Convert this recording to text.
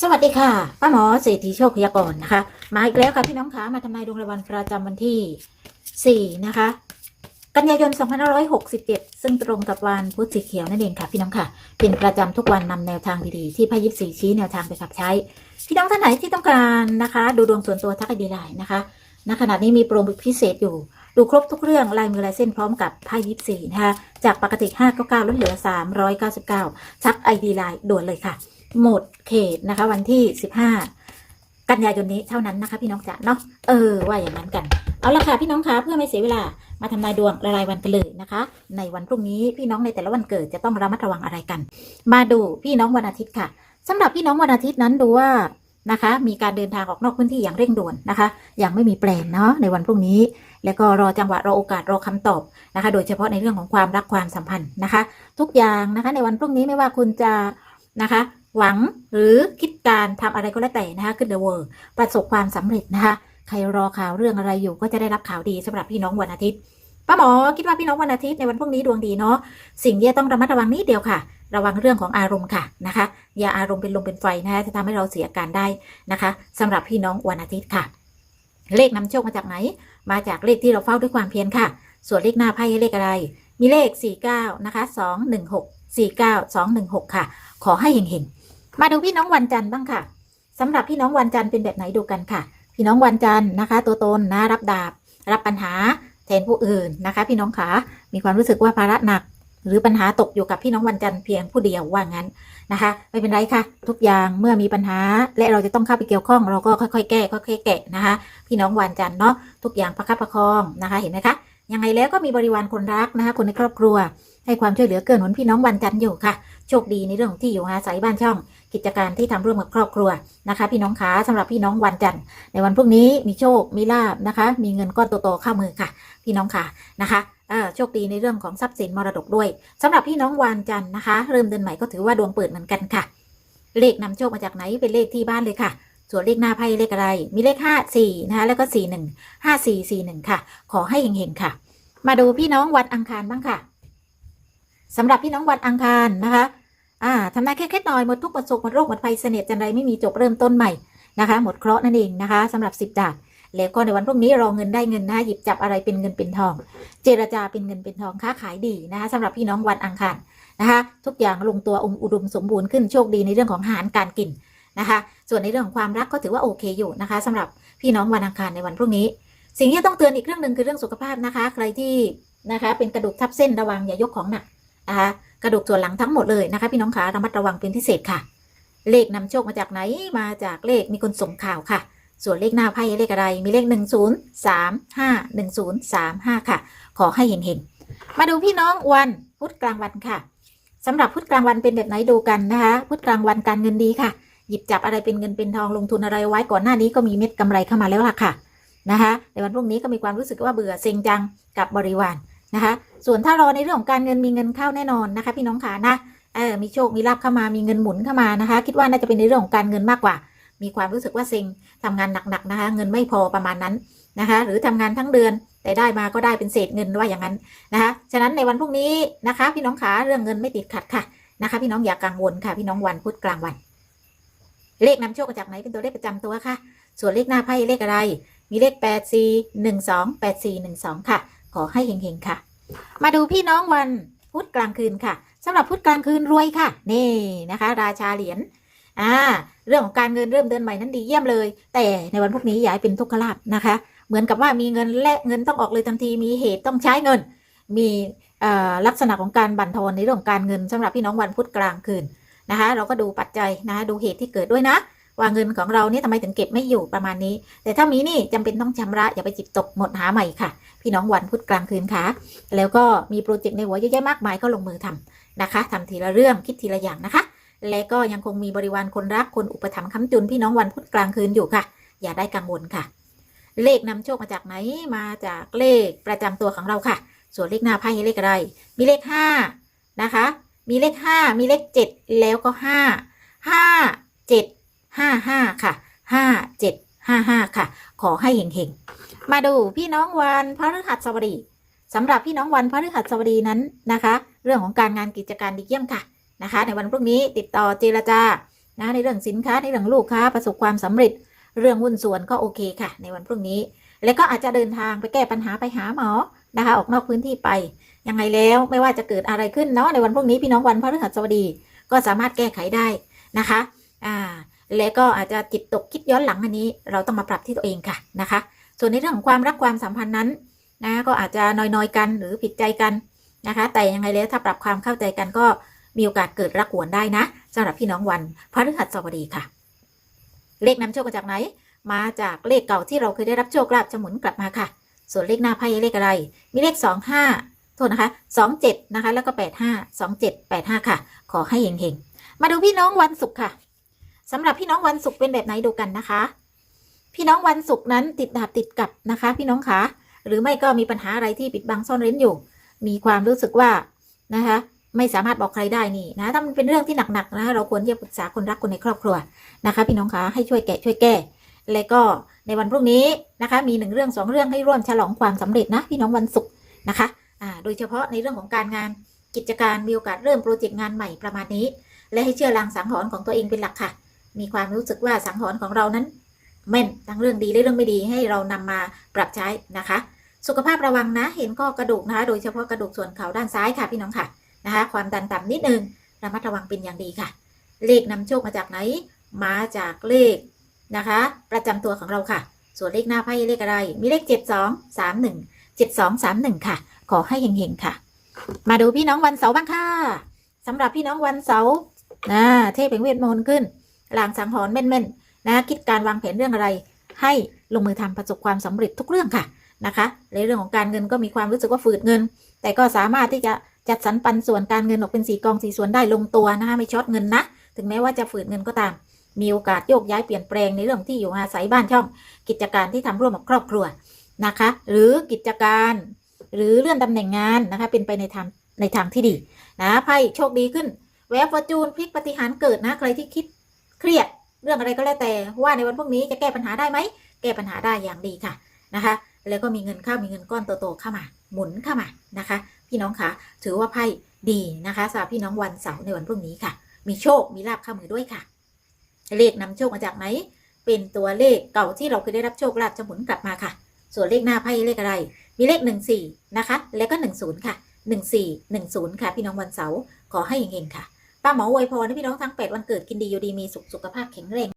สวัสดีค่ะป้าหมอเศรษฐีโชคพยากรณ์นะคะ มาอีกแล้วค่ะพี่น้องคะมาทำนายดวงรายวันประจำวันที่ 4 นะคะ กันยายน 2567 ซึ่งตรงกับวันพุธสีเขียวนั่นเองค่ะพี่น้องค่ะ เป็นประจำทุกวันนำแนวทางดีๆ ที่พายิบสีชี้แนวทางไปขับใช้ พี่น้องท่านไหนที่ต้องการนะคะ ดูดวงส่วนตัวทักไอดีไลน์นะคะณขณะนี้มีโปรโมชั่นพิเศษอยู่ดูครบทุกเรื่องลายมือลายเส้นพร้อมกับไพ่ยิบสีนะคะจากปกติ 599ลดเหลือ 399 ชักไอดีไลน์ด่วนเลยค่ะ หมดเขตนะคะ วันที่ 15 กันยายนนี้เท่านั้นนะคะ พี่น้องจ๋าเนาะเออว่าอย่างนั้นกันเอาละค่ะพี่น้องคะเพื่อไม่เสียเวลามาทำนายดวงรายวันกันเลยนะคะ ในวันพรุ่งนี้พี่น้องในแต่ละวันเกิดจะต้องระมัดระวังอะไรกัน มาดูพี่น้องวันอาทิตย์ค่ะสำหรับพี่น้องวันอาทิตย์นั้นดูว่านะคะ มีการเดินทางออกนอกพื้นที่อย่างเร่งด่วนนะคะ ยังไม่มีแปลนเนาะในวันพรุ่งนี้ แล้วก็รอจังหวะรอโอกาสรอคำตอบนะคะ โดยเฉพาะในเรื่องของความรักความสัมพันธ์นะคะ ทุกอย่างนะคะ ในวันพรุ่งนี้ไม่ว่าคุณจะนะคะ หวังหรือคิดการทำอะไรก็แล้วแต่นะคะขึ้นเดอะเวิร์ประสบความสำเร็จนะคะใครรอข่าวเรื่องอะไรอยู่ก็จะได้รับข่าวดีสำหรับพี่น้องวันอาทิตย์ป้าหมอคิดว่าพี่น้องวันอาทิตย์ในวันพรุ่งนี้ดวงดีเนาะสิ่งที่ต้องระมัดระวังนิดเดียวค่ะ ระวังเรื่องของอารมณ์ค่ะนะคะอย่าอารมณ์เป็นลมเป็นไฟนะคะจะทำให้เราเสียการได้นะคะสำหรับพี่น้องวันอาทิตย์ค่ะ เลขนำโชคมาจากไหน มาจากเลขที่เราเฝ้าด้วยความเพียรค่ะ ส่วนเลขหน้าไพ่เลขอะไร มีเลข 49นะคะ216 49 216 ค่ะ ขอให้เห็งๆ มาดูพี่น้องวันจันทร์บ้างค่ะสำหรับพี่น้องวันจันทร์เป็นแบบไหนดูกันค่ะ พี่น้องวันจันทร์นะคะ ตัวตนนะรับดาบ รับปัญหาแทนผู้อื่นนะคะ พี่น้องขามีความรู้สึกว่าภาระหนัก หรือปัญหาตกอยู่กับพี่น้องวันจันทร์เพียงผู้เดียวว่างั้นนะคะ ไม่เป็นไรค่ะ ทุกอย่างเมื่อมีปัญหา และเราจะต้องเข้าไปเกี่ยวข้อง เราก็ค่อยๆแก้ค่อยๆแกะนะคะ พี่น้องวันจันทร์เนาะทุกอย่างประคับประคองนะคะ เห็นไหมคะยังไงแล้วก็มีบริวารคนรักนะคะ คนในครอบครัว ให้ความช่วยเหลือเกื้อหนุนพี่น้องวันจันทร์อยู่ค่ะ โชคดีในเรื่องของที่อยู่อาศัยบ้านช่อง กิจการที่ทำร่วมกับครอบครัวนะคะ พี่น้องขาสำหรับพี่น้องวันจันทร์ในวันพรุ่งนี้มีโชคมีลาบนะคะ มีเงินก้อนโตๆเข้ามือค่ะ พี่น้องค่ะนะคะโชคดีในเรื่องของทรัพย์สินมรดกด้วยสำหรับพี่น้องวันจันทร์นะคะ เริ่มเดือนใหม่ก็ถือว่าดวงเปิดเหมือนกันค่ะ เลขนำโชคมาจากไหนเป็นเลขที่บ้านเลยค่ะส่วนเลขหน้าไพ่เลขอะไร มีเลขห้าสี่นะคะแล้วก็สี่หนึ่งห้าสี่สี่หนึ่งค่ะ ขอให้เฮงๆค่ะ มาดูพี่น้องวันอังคารบ้างค่ะ สำหรับพี่น้องวันอังคารนะคะอ่าทำนายแค่แค่หน่อยหมดทุกข์หมดโศกหมดโรคหมดภัยเสน่ห์จันไรไม่มีจบเริ่มต้นใหม่นะคะหมดเคราะห์นั่นเองนะคะสำหรับสิบดาบแล้วก็ในวันพรุ่งนี้รอเงินได้เงินนะคะหยิบจับอะไรเป็นเงินเป็นทอง เจรจาเป็นเงินเป็นทองค้าขายดีนะคะสำหรับพี่น้องวันอังคารนะคะทุกอย่างลงตัวองค์อุดมสมบูรณ์ขึ้นโชคดีในเรื่องของอาหารการกินนะคะ ส่วนในเรื่องของความรักก็ถือว่าโอเคอยู่นะคะสำหรับพี่น้องวันอังคารในวันพรุ่งนี้ สิ่งที่ต้องเตือนอีกเรื่องหนึ่งคือเรื่องสุขภาพนะคะ ใครที่นะคะเป็นกระดูกทับเส้นระวังอย่ายกของหนัก นะคะกระดูกส่วนหลังทั้งหมดเลยนะคะ พี่น้องขาระมัดระวังเป็นพิเศษค่ะ เลขนำโชคมาจากไหนมาจากเลขมีคนส่งข่าวค่ะ ส่วนเลขหน้าไพ่เลขอะไรมีเลข 1 0 3 5 1 0 3 5 ค่ะ ขอให้เห็นๆมาดูพี่น้องวันพุธกลางวันค่ะสำหรับพุธกลางวันเป็นแบบไหนดูกันนะคะพุธกลางวันการเงินดีค่ะ หยิบจับอะไรเป็นเงินเป็นทองลงทุนอะไรไว้ก่อนหน้านี้ก็มีเม็ดกำไรเข้ามาแล้วล่ะค่ะนะคะในวันพรุ่งนี้ก็มีความรู้สึกว่าเบื่อเซ็งจังกับบริวาร นะคะ ส่วนถ้ารอในเรื่องของการเงินมีเงินเข้าแน่นอนนะคะ พี่น้องขานะเออมีโชคมีลาภเข้ามามีเงินหมุนเข้ามานะคะ คิดว่าน่าจะเป็นในเรื่องของการเงินมากกว่า มีความรู้สึกว่าเซ็งทำงานหนักๆนะคะ เงินไม่พอประมาณนั้นนะคะ หรือทำงานทั้งเดือนแต่ได้มาก็ได้เป็นเศษเงินว่าอย่างนั้นนะคะ ฉะนั้นในวันพรุ่งนี้นะคะ พี่น้องขาเรื่องเงินไม่ติดขัดค่ะนะคะ พี่น้องอย่ากังวลค่ะ พี่น้องวันพุธกลางวัน เลขนำโชคจากไหนเป็นตัวเลขประจำตัวค่ะ ส่วนเลขหน้าไพ่เลขอะไร มีเลข8 4 1 2 8 4 1 2 ค่ะ ขอให้เฮงๆค่ะ มาดูพี่น้องวันพุธกลางคืนค่ะสำหรับพุธกลางคืนรวยค่ะ นี่นะคะ ราชาเหรียญอ่า เรื่องของการเงินเริ่มเดือนใหม่นั้นดีเยี่ยมเลย แต่ในวันพวกนี้อย่าให้เป็นทุกขลาภนะคะ เหมือนกับว่ามีเงินและเงินต้องออกเลยทันทีมีเหตุต้องใช้เงิน มีลักษณะของการบั่นทอนในเรื่องของการเงินสำหรับพี่น้องวันพุธกลางคืนนะคะ เราก็ดูปัจจัยนะคะดูเหตุที่เกิดด้วยนะ ว่าเงินของเราเนี่ยทำไมถึงเก็บไม่อยู่ประมาณนี้ แต่ถ้ามีนี่จำเป็นต้องชำระอย่าไปจิบตกหมดหาใหม่ค่ะ พี่น้องวันพุธกลางคืนค่ะ แล้วก็มีโปรเจกต์ในหัวเยอะแยะมากมายก็ลงมือทำนะคะทำทีละเรื่องคิดทีละอย่างนะคะ และก็ยังคงมีบริวารคนรักคนอุปถัมภ์ค้ำจุนพี่น้องวันพุธกลางคืนอยู่ค่ะ อย่าได้กังวลค่ะ เลขนำโชคมาจากไหนมาจากเลขประจำตัวของเราค่ะ ส่วนเลขหน้าไพ่เลขอะไร มีเลขห้านะคะ มีเลขห้ามีเลขเจ็ดแล้วก็ห้าห้าเจ็ดห้าห้าค่ะห้าเจ็ดห้าห้าค่ะ ขอให้เห็งๆ มาดูพี่น้องวันพฤหัสบดีสำหรับพี่น้องวันพฤหัสบดีนั้นนะคะ เรื่องของการงานกิจการดีเยี่ยมค่ะนะคะ ในวันพรุ่งนี้ติดต่อเจรจานะในเรื่องสินค้าในเรื่องลูกค้าประสบความสำเร็จ เรื่องหุ้นส่วนก็โอเคค่ะ ในวันพรุ่งนี้ แล้วก็อาจจะเดินทางไปแก้ปัญหาไปหาหมอนะคะ ออกนอกพื้นที่ไปยังไงแล้วไม่ว่าจะเกิดอะไรขึ้นเนาะในวันพรุ่งนี้พี่น้องวันพฤหัสบดีก็สามารถแก้ไขได้นะคะ อ่า และก็อาจจะจิตตกคิดย้อนหลังอันนี้ เราต้องมาปรับที่ตัวเองค่ะนะคะ ส่วนในเรื่องของความรักความสัมพันธ์นั้นนะก็อาจจะนอยๆกันหรือผิดใจกันนะคะ แต่ยังไงแล้วถ้าปรับความเข้าใจกันก็มีโอกาสเกิดรักหวนได้นะสำหรับพี่น้องวันพฤหัสบดีค่ะ เลขนำโชคมาจากไหน มาจากเลขเก่าที่เราเคยได้รับโชคลาภจะหมุนกลับมาค่ะ ส่วนเลขหน้าไพ่เลขอะไร มีเลขสองห้าโทษนะคะสองเจ็ดนะคะ แล้วก็แปดห้าสองเจ็ดแปดห้าค่ะ ขอให้เฮงๆ มาดูพี่น้องวันศุกร์ค่ะ สำหรับพี่น้องวันศุกร์เป็นแบบไหนดูกันนะคะ พี่น้องวันศุกร์นั้นติดดาบติดกับนะคะ พี่น้องคะหรือไม่ก็มีปัญหาอะไรที่ปิดบังซ่อนเร้นอยู่ มีความรู้สึกว่านะคะ ไม่สามารถบอกใครได้นี่นะถ้ามันเป็นเรื่องที่หนักๆนะคะเราควรที่จะปรึกษาคนรักคนในครอบครัวนะคะ พี่น้องคะให้ช่วยแกะช่วยแก้และก็ในวันพรุ่งนี้นะคะ มีหนึ่งเรื่องสองเรื่องให้ร่วมฉลองความสำเร็จนะพี่น้องวันศุกร์นะคะอ่าโดยเฉพาะในเรื่องของการงานกิจการมีโอกาสเริ่มโปรเจกต์งานใหม่ประมาณนี้ และให้เชื่อลางสังหรณ์ของตัวเองเป็นหลักค่ะ มีความรู้สึกว่าสังหรณ์ของเรานั้นแม่นทั้งเรื่องดีและเรื่องไม่ดีให้เรานำมาปรับใช้นะคะ สุขภาพระวังนะ เห็นข้อกระดูกนะคะ โดยเฉพาะกระดูกส่วนเข่าด้านซ้ายค่ะพี่น้องค่ะนะคะ ความดันต่ำนิดนึงระมัดระวังเป็นอย่างดีค่ะ เลขนำโชคมาจากไหน มาจากเลขนะคะ ประจำตัวของเราค่ะ ส่วนเลขหน้าไพ่เลขอะไร มีเลข 72 31 72 31 ค่ะ ขอให้เฮงๆค่ะ มาดูพี่น้องวันเสาร์บ้างค่ะสำหรับพี่น้องวันเสาร์นะเทพแห่งเวทมนต์ขึ้น ลางสังหรณ์แม่นๆนะคิดการวางแผนเรื่องอะไร ให้ลงมือทำประสบความสำเร็จทุกเรื่องค่ะนะคะในเรื่องของการเงินก็มีความรู้สึกว่าฝืดเงิน แต่ก็สามารถที่จะจัดสรรปันส่วนการเงินออกเป็นสีกองสีส่วนได้ลงตัวนะคะไม่ช็อตเงินนะถึงแม้ว่าจะฝืดเงินก็ตาม มีโอกาสโยกย้ายเปลี่ยนแปลงในเรื่องที่อยู่อาศัยบ้านช่อง กิจการที่ทำร่วมกับครอบครัวนะคะ หรือกิจการหรือเลื่อนตำแหน่งงานนะคะเป็นไปในทางในทางที่ดีนะไพ่โชคดีขึ้นแวะฟอร์จูนพลิกปฏิหารเกิดนะใครที่คิด เครียดเรื่องอะไรก็แล้วแต่ว่าในวันพรุ่งนี้จะแก้ปัญหาได้ไหมแก้ปัญหาได้อย่างดีค่ะนะคะ แล้วก็มีเงินเข้ามีเงินก้อนโตๆเข้ามา หมุนเข้ามานะคะ พี่น้องคะถือว่าไพ่ดีนะคะสำหรับพี่น้องวันเสาร์ในวันพรุ่งนี้ค่ะ มีโชคมีลาบเข้ามือด้วยค่ะ เลขนำโชคมาจากไหนเป็นตัวเลขเก่าที่เราเคยได้รับโชคลาภจะหมุนกลับมาค่ะ ส่วนเลขหน้าไพ่เลขอะไร มีเลข 14 นะคะ แล้วก็ 10 ค่ะ 14 10 ค่ะ พี่น้องวันเสาร์ขอให้เฮงๆค่ะ ป้าหมออวยพรให้พี่น้องทั้งแปดวันเกิดกินดีอยู่ดีมีสุขสุขภาพแข็งแรง